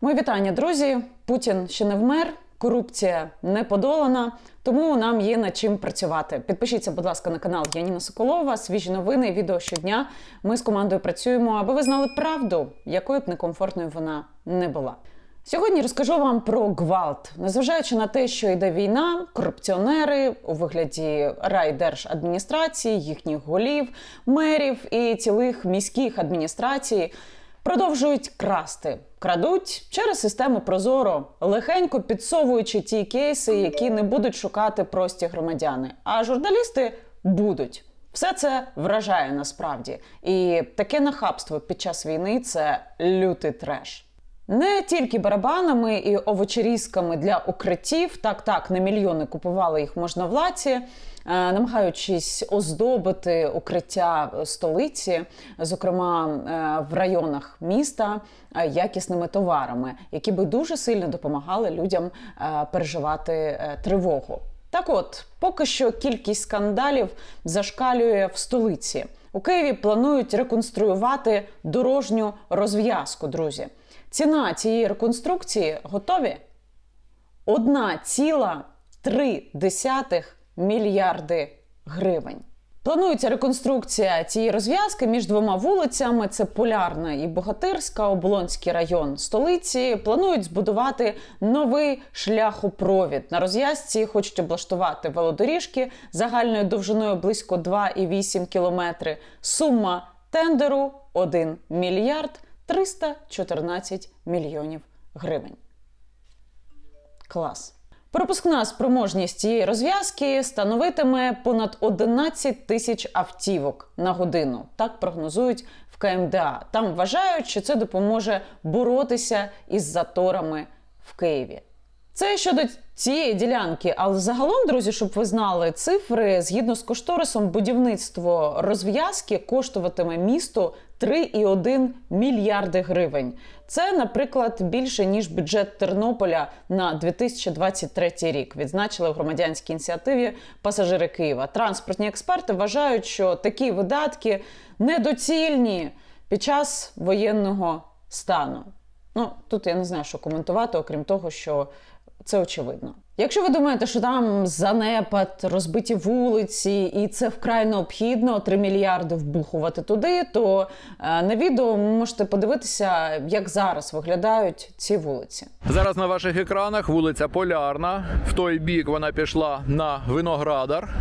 Мої вітання, друзі. Путін ще не вмер, корупція не подолана, тому нам є над чим працювати. Підпишіться, будь ласка, на канал Яніна Соколова. Свіжі новини, відео щодня. Ми з командою працюємо, аби ви знали правду, якою б некомфортною вона не була. Сьогодні розкажу вам про гвалт, незважаючи на те, що йде війна, корупціонери у вигляді райдержадміністрації, їхніх голів, мерів і цілих міських адміністрацій продовжують красти. Крадуть через систему Прозоро, легенько підсовуючи ті кейси, які не будуть шукати прості громадяни. А журналісти будуть. Все це вражає насправді. І таке нахабство під час війни це лютий треш. Не тільки барабанами і овочерізками для укриттів, так так на мільйони купували їх можновладці, е, намагаючись оздобити укриття столиці, зокрема е, в районах міста, е, якісними товарами, які би дуже сильно допомагали людям переживати тривогу. Так от, поки що кількість скандалів зашкалює в столиці. У Києві планують реконструювати дорожню розв'язку, друзі. Ціна цієї реконструкції готові 1,3 мільярди гривень. Планується реконструкція цієї розв'язки між двома вулицями: це Полярна і Богатирська, Оболонський район столиці. Планують збудувати новий шляхопровід. На розв'язці хочуть облаштувати велодоріжки загальною довжиною близько 2,8 кілометри. Сума тендеру 1 мільярд 314 мільйонів гривень. Клас. Пропускна спроможність цієї розв'язки становитиме понад 11 тисяч автівок на годину. Так прогнозують в КМДА. Там вважають, що це допоможе боротися із заторами в Києві. Це щодо цієї ділянки, але загалом, друзі, щоб ви знали, цифри згідно з кошторисом, будівництво розв'язки коштуватиме місту 3,1 мільярди гривень. Це, наприклад, більше ніж бюджет Тернополя на 2023 рік. Відзначили в громадянській ініціативі пасажири Києва. Транспортні експерти вважають, що такі видатки недоцільні під час воєнного стану. Ну тут я не знаю, що коментувати, окрім того, що це очевидно. Якщо ви думаєте, що там занепад, розбиті вулиці, і це вкрай необхідно 3 мільярди вбухувати туди, то е, на відео можете подивитися, як зараз виглядають ці вулиці. Зараз на ваших екранах вулиця Полярна. В той бік вона пішла на Виноградар.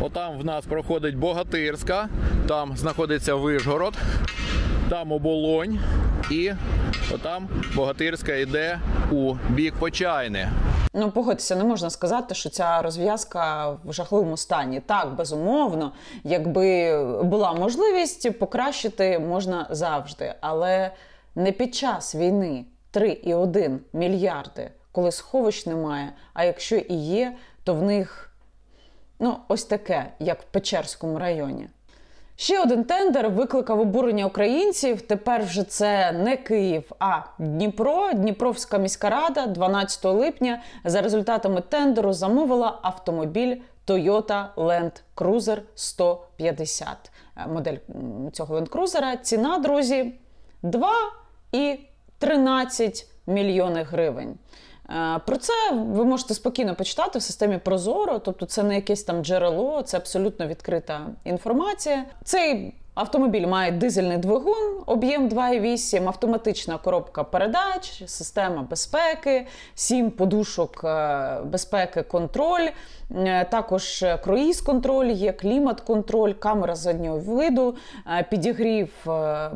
Отам в нас проходить Богатирська, там знаходиться Вишгород, там оболонь і отам Богатирська йде у бік Почайни. Ну, погодьтеся, не можна сказати, що ця розв'язка в жахливому стані. Так, безумовно, якби була можливість покращити можна завжди, але не під час війни 3,1 мільярди, коли сховищ немає. А якщо і є, то в них ну ось таке, як в Печерському районі. Ще один тендер викликав обурення українців. Тепер вже це не Київ, а Дніпро. Дніпровська міська рада 12 липня за результатами тендеру замовила автомобіль Toyota Land Cruiser 150. Е, Модель цього Land Cruiser. Ціна, друзі, 2,13 мільйони гривень. Е, Про це ви можете спокійно почитати в системі Прозоро, тобто це не якесь там джерело, це абсолютно відкрита інформація. Цей автомобіль має дизельний двигун, об'єм 2,8, автоматична коробка передач, система безпеки, 7 подушок е, безпеки, контроль, е, також круїз-контроль, є клімат-контроль, камера заднього виду, е, підігрів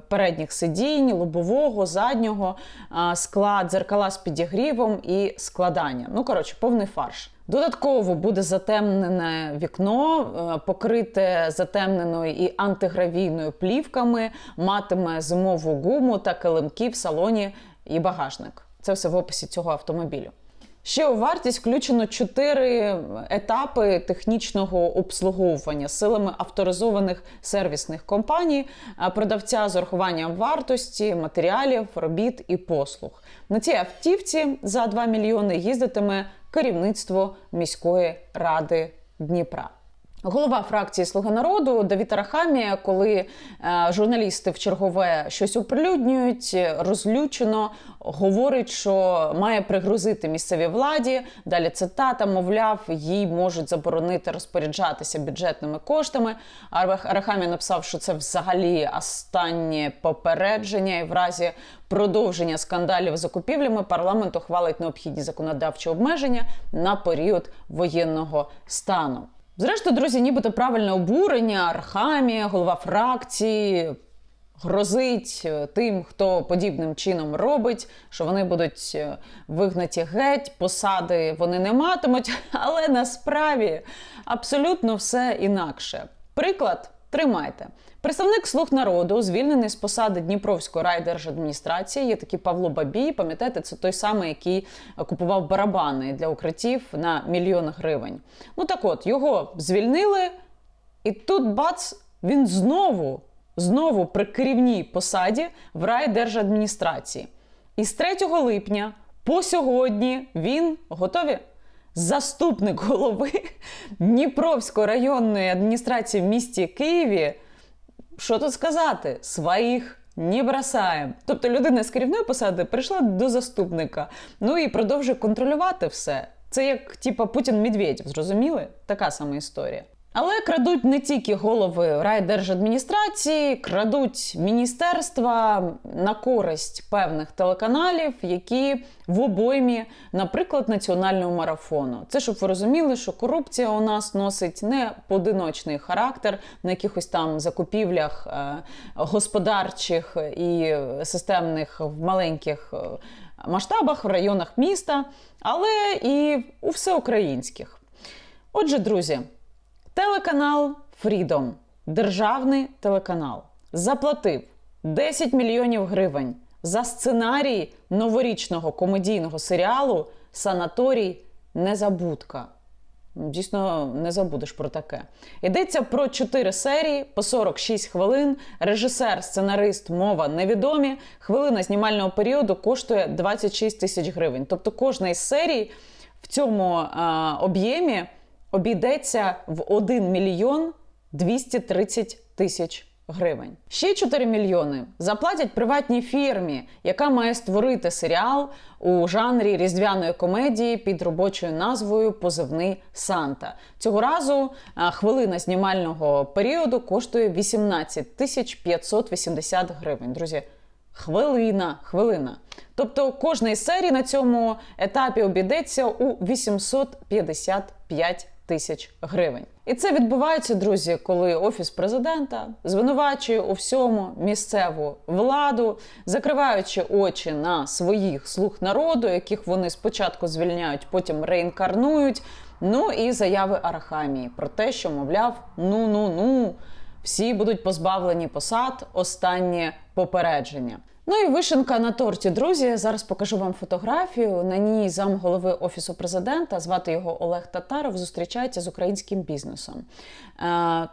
передніх сидінь, лобового, заднього е, скла, дзеркала з підігрівом і складання. Ну, коротше, повний фарш. Додатково буде затемнене вікно, е, покрите затемненою і антигравійною плівками, матиме зимову гуму та килимки в салоні і багажник. Це все в описі цього автомобілю. Ще у вартість включено чотири етапи технічного обслуговування силами авторизованих сервісних компаній, а продавця з урахуванням вартості, матеріалів, робіт і послуг. На цій автівці за 2 мільйони їздитиме керівництво міської ради Дніпра. Голова фракції Слуга народу Давід Арахамія, коли е, журналісти в чергове щось оприлюднюють, розлючено говорить, що має пригрозити місцевій владі. Далі цитата, мовляв, їй можуть заборонити розпоряджатися бюджетними коштами. Арах- Арахамія написав, що це взагалі останнє попередження, і в разі продовження скандалів з закупівлями парламент ухвалить необхідні законодавчі обмеження на період воєнного стану. Зрештою, друзі, нібито правильне обурення, Архамія, голова фракції грозить е, тим, хто подібним чином робить, що вони будуть е, вигнаті геть, посади вони не матимуть, але насправді абсолютно все інакше. Приклад тримайте. Представник слуг народу, звільнений з посади Дніпровської райдержадміністрації, є такий Павло Бабій. Пам'ятаєте, це той самий, який купував барабани для укриттів на мільйон гривень. Ну так от його звільнили, і тут бац, він знову, знову при керівній посаді в райдержадміністрації. І з 3 липня по сьогодні він готові. Заступник голови Дніпровської районної адміністрації в місті Києві. Що тут сказати? Своїх не бросаємо. Тобто людина з керівної посади прийшла до заступника, ну і продовжує контролювати все. Це як типа Путін Медведєв, зрозуміли? Така сама історія. Але крадуть не тільки голови райдержадміністрації, крадуть міністерства на користь певних телеканалів, які в обоймі, наприклад, національного марафону. Це щоб ви розуміли, що корупція у нас носить не поодиночний характер на якихось там закупівлях е, господарчих і системних в маленьких е, масштабах, в районах міста, але і у всеукраїнських. Отже, друзі. Телеканал Freedom, державний телеканал, заплатив 10 мільйонів гривень за сценарій новорічного комедійного серіалу Санаторій Незабудка. Дійсно, не забудеш про таке. Йдеться про 4 серії по 46 хвилин. Режисер, сценарист, мова невідомі. Хвилина знімального періоду коштує 26 тисяч гривень. Тобто кожна із серій в цьому об'ємі обійдеться в 1 мільйон 230 тисяч гривень. Ще 4 мільйони заплатять приватній фірмі, яка має створити серіал у жанрі різдвяної комедії під робочою назвою Позивний Санта. Цього разу хвилина знімального періоду коштує 18 тисяч 580 гривень. Друзі, хвилина, хвилина. Тобто кожна із серій на цьому етапі обійдеться у 855 тисяч гривень. І це відбувається, друзі, коли офіс президента звинувачує у всьому місцеву владу, закриваючи очі на своїх слуг народу, яких вони спочатку звільняють, потім реінкарнують. Ну і заяви Арахамії про те, що мовляв, ну ну ну всі будуть позбавлені посад. Останнє попередження. Ну і вишенка на торті, друзі. Зараз покажу вам фотографію. На ній зам голови офісу президента, звати його Олег Татаров, зустрічається з українським бізнесом. Е,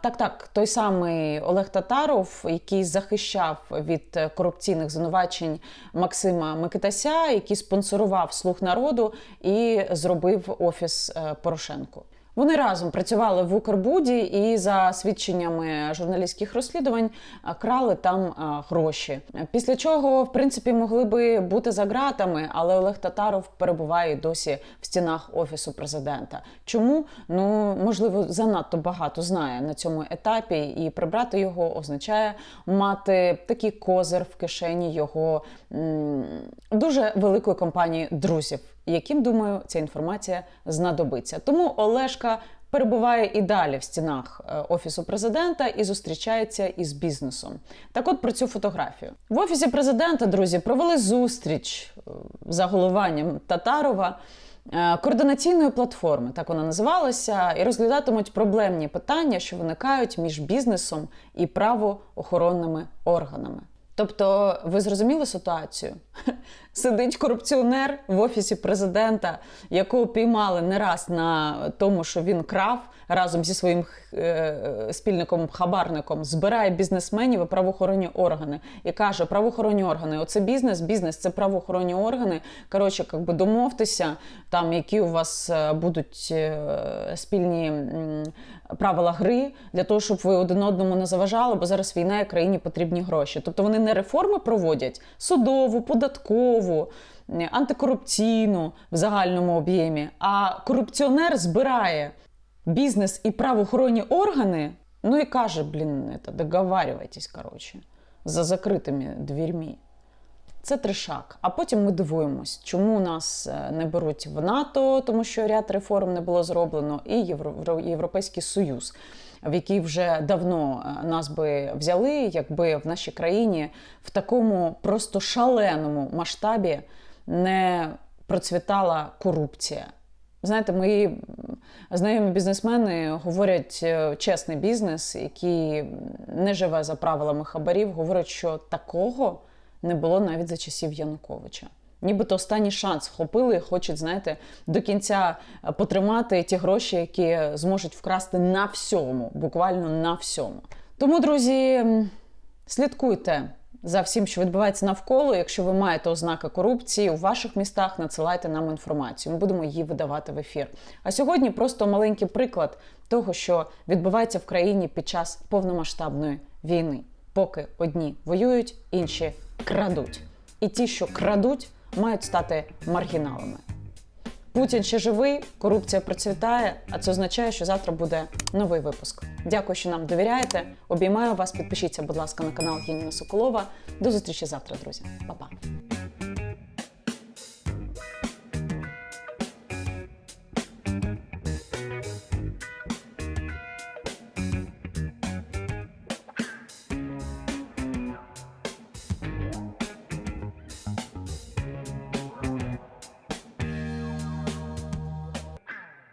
так, так, той самий Олег Татаров, який захищав від корупційних звинувачень Максима Микитася, який спонсорував слуг народу і зробив офіс е, Порошенку. Вони разом працювали в Укрбуді і за свідченнями журналістських розслідувань крали там гроші. Після чого, в принципі, могли би бути за ґратами, але Олег Татаров перебуває досі в стінах офісу президента. Чому? Ну можливо, занадто багато знає на цьому етапі, і прибрати його означає мати такий козир в кишені його м, дуже великої компанії друзів яким, думаю, ця інформація знадобиться. Тому Олешка перебуває і далі в стінах е, офісу президента і зустрічається із бізнесом. Так, от про цю фотографію в офісі президента, друзі, провели зустріч е, за головуванням Татарова. е, Координаційної платформи, так вона називалася, і розглядатимуть проблемні питання, що виникають між бізнесом і правоохоронними органами. Тобто, ви зрозуміли ситуацію? Сидить корупціонер в офісі президента, якого піймали не раз на тому, що він крав разом зі своїм е, спільником хабарником, збирає бізнесменів і правоохоронні органи і каже: правоохоронні органи, оце бізнес, бізнес це правоохоронні органи. Коротше, як би домовтеся, там які у вас е, будуть е, спільні правила гри для того, щоб ви один одному не заважали, бо зараз війна і країні потрібні гроші. Тобто вони не реформи проводять судову, податкову. Е, Антикорупційну в загальному об'ємі, а корупціонер збирає бізнес і правоохоронні органи, ну і каже: блін, это, договарювайтесь, коротше, за закритими дверьми. Це тришак. А потім ми дивуємось, чому нас е, не беруть в НАТО, тому що ряд реформ не було зроблено, і Євро- Європейський Союз, в який вже давно е, нас би взяли, якби в нашій країні в такому просто шаленому масштабі не процвітала корупція. Знаєте, мої знайомі бізнесмени говорять е, чесний бізнес, який не живе за правилами хабарів, говорять, що такого не було навіть за часів Януковича. Нібито останній шанс вхопили хочуть, знаєте, до кінця е, потримати ті гроші, які зможуть вкрасти на всьому, буквально на всьому. Тому, друзі, слідкуйте за всім, що відбувається навколо. Якщо ви маєте ознаки корупції у ваших містах, надсилайте нам інформацію. Ми будемо її видавати в ефір. А сьогодні просто маленький приклад того, що відбувається в країні під час повномасштабної війни. Поки одні воюють, інші крадуть. І ті, що крадуть, мають стати маргіналами. Путін ще живий, корупція процвітає, а це означає, що завтра буде новий випуск. Дякую, що нам довіряєте. Обіймаю вас. Підпишіться, будь ласка, на канал Єніна Соколова. До зустрічі завтра, друзі. Па-па.